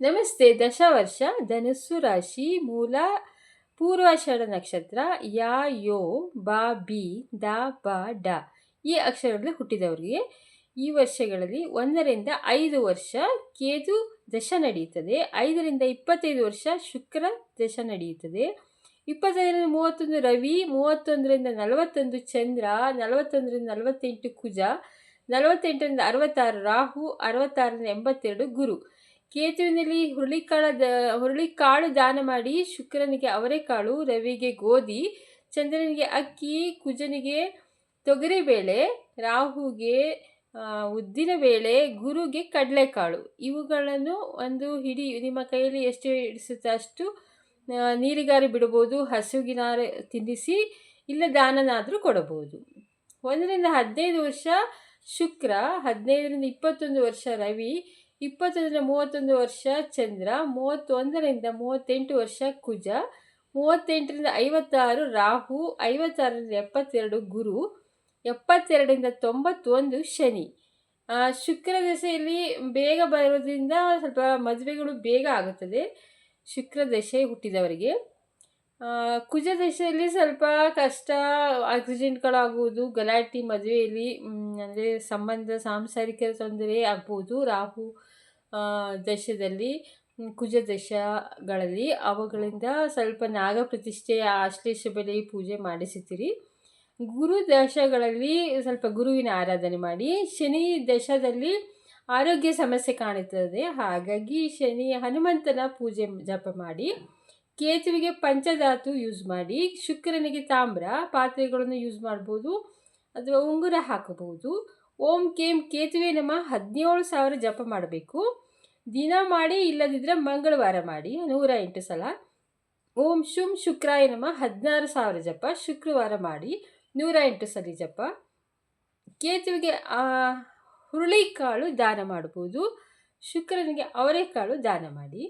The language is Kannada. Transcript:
ನಮಸ್ತೆ. ದಶವರ್ಷ ಧನಸ್ಸು ರಾಶಿ ಮೂಲ ಪೂರ್ವಾಷಾಢ ನಕ್ಷತ್ರ ಯಾ, ಯೋ, ಬಾ, ಬಿ, ದ, ಬ, ಡ. ಈ ಅಕ್ಷರಗಳಲ್ಲಿ ಹುಟ್ಟಿದವರಿಗೆ ಈ ವರ್ಷಗಳಲ್ಲಿ ಒಂದರಿಂದ ಐದು ವರ್ಷ ಕೇತು ದಶ ನಡೆಯುತ್ತದೆ. ಐದರಿಂದ ಇಪ್ಪತ್ತೈದು ವರ್ಷ ಶುಕ್ರ ದಶ ನಡೆಯುತ್ತದೆ. ಇಪ್ಪತ್ತೈದರಿಂದ ಮೂವತ್ತೊಂದು ರವಿ, ಮೂವತ್ತೊಂದರಿಂದ ನಲವತ್ತೊಂದು ಚಂದ್ರ, ನಲವತ್ತೊಂದರಿಂದ ನಲವತ್ತೆಂಟು ಕುಜ, ನಲವತ್ತೆಂಟರಿಂದ ಅರವತ್ತಾರು ರಾಹು, ಅರವತ್ತಾರರಿಂದ ಎಂಬತ್ತೆರಡು ಗುರು. ಕೇತುವಿನಲ್ಲಿ ಹುರುಳಿಕಾಳ ದ ಹುರುಳಿಕಾಳು ದಾನ ಮಾಡಿ ಶುಕ್ರನಿಗೆ ಅವರೆಕಾಳು ರವಿಗೆ ಗೋಧಿ, ಚಂದ್ರನಿಗೆ ಅಕ್ಕಿ, ಕುಜನಿಗೆ ತೊಗರಿಬೇಳೆ ರಾಹುಗೆ ಉದ್ದಿನಬೇಳೆ ಗುರುಗೆ ಕಡಲೆಕಾಳು ಇವುಗಳನ್ನು ಒಂದು ಹಿಡಿ ನಿಮ್ಮ ಕೈಯಲ್ಲಿ ಎಷ್ಟು ಹಿಡಿಸುತ್ತೆ ಅಷ್ಟು ನೀರಿಗಾರಿ ಬಿಡಬಹುದು, ಹಸುಗಿನಾರ ತಿನ್ನಿಸಿ ಇಲ್ಲ ದಾನನಾದರೂ ಕೊಡಬಹುದು. ಒಂದರಿಂದ ಹದಿನೈದು ವರ್ಷ ಶುಕ್ರ, ಹದಿನೈದರಿಂದ ಇಪ್ಪತ್ತೊಂದು ವರ್ಷ ರವಿ ಇಪ್ಪತ್ತೊಂದರಿಂದ ಮೂವತ್ತೊಂದು ವರ್ಷ ಚಂದ್ರ, ಮೂವತ್ತೊಂದರಿಂದ ಮೂವತ್ತೆಂಟು ವರ್ಷ ಕುಜ, ಮೂವತ್ತೆಂಟರಿಂದ ಐವತ್ತಾರು ರಾಹು, ಐವತ್ತಾರರಿಂದ ಎಪ್ಪತ್ತೆರಡು ಗುರು, ಎಪ್ಪತ್ತೆರಡರಿಂದ ತೊಂಬತ್ತೊಂದು ಶನಿ. ಶುಕ್ರ ದಶೆಯಲ್ಲಿ ಬೇಗ ಬರೋದ್ರಿಂದ ಸ್ವಲ್ಪ ಮದುವೆಗಳು ಬೇಗ ಆಗುತ್ತದೆ. ಶುಕ್ರ ದಶೆ ಹುಟ್ಟಿದವರಿಗೆ. ಕುಜ ದಶೆಯಲ್ಲಿ ಸ್ವಲ್ಪ ಕಷ್ಟ ಆಕ್ಸಿಡೆಂಟ್ಗಳಾಗುವುದು ಗಲಾಟೆ ಮದುವೆಯಲ್ಲಿ ಅಂದರೆ ಸಂಬಂಧ, ಸಾಂಸಾರಿಕ ತೊಂದರೆ ಆಗ್ಬೋದು. ರಾಹು ದಶದಲ್ಲಿ ಕುಜ ದಶಗಳಲ್ಲಿ ಅವುಗಳಿಂದ ಸ್ವಲ್ಪ ನಾಗ ಪ್ರತಿಷ್ಠೆ ಆಶ್ಲೇಷ ಬೆಲೆ ಪೂಜೆ ಮಾಡಿಸುತ್ತೀರಿ. ಗುರು ದಶಗಳಲ್ಲಿ ಸ್ವಲ್ಪ ಗುರುವಿನ ಆರಾಧನೆ ಮಾಡಿ. ಶನಿ ದಶದಲ್ಲಿ ಆರೋಗ್ಯ ಸಮಸ್ಯೆ ಕಾಣುತ್ತದೆ. ಹಾಗಾಗಿ ಶನಿ ಹನುಮಂತನ ಪೂಜೆ ಜಪ ಮಾಡಿ. ಕೇತುವಿಗೆ ಪಂಚಧಾತು ಯೂಸ್ ಮಾಡಿ, ಶುಕ್ರನಿಗೆ ತಾಮ್ರ ಪಾತ್ರೆಗಳನ್ನು ಯೂಸ್ ಮಾಡ್ಬೋದು, ಅಥವಾ ಉಂಗುರ ಹಾಕಬಹುದು. ಓಂ ಕೇಂ ಕೇತುವೆ ನಮ್ಮ ಹದಿನೇಳು ಸಾವಿರ ಜಪ ಮಾಡಬೇಕು. ದಿನ ಮಾಡಿ ಇಲ್ಲದಿದ್ದರೆ ಮಂಗಳವಾರ ಮಾಡಿ, ನೂರ ಎಂಟು ಸಲ. ಓಂ ಶುಂ ಶುಕ್ರಾಯ ನಮ, ಹದಿನಾರು ಸಾವಿರ ಜಪ, ಶುಕ್ರವಾರ ಮಾಡಿ, ನೂರ ಎಂಟು ಸಲ ಜಪ. ಕೇತುವಿಗೆ ಹುರುಳಿಕಾಳು ದಾನ ಮಾಡ್ಬೋದು ಶುಕ್ರನಿಗೆ ಅವರೆಕಾಳು ದಾನ ಮಾಡಿ.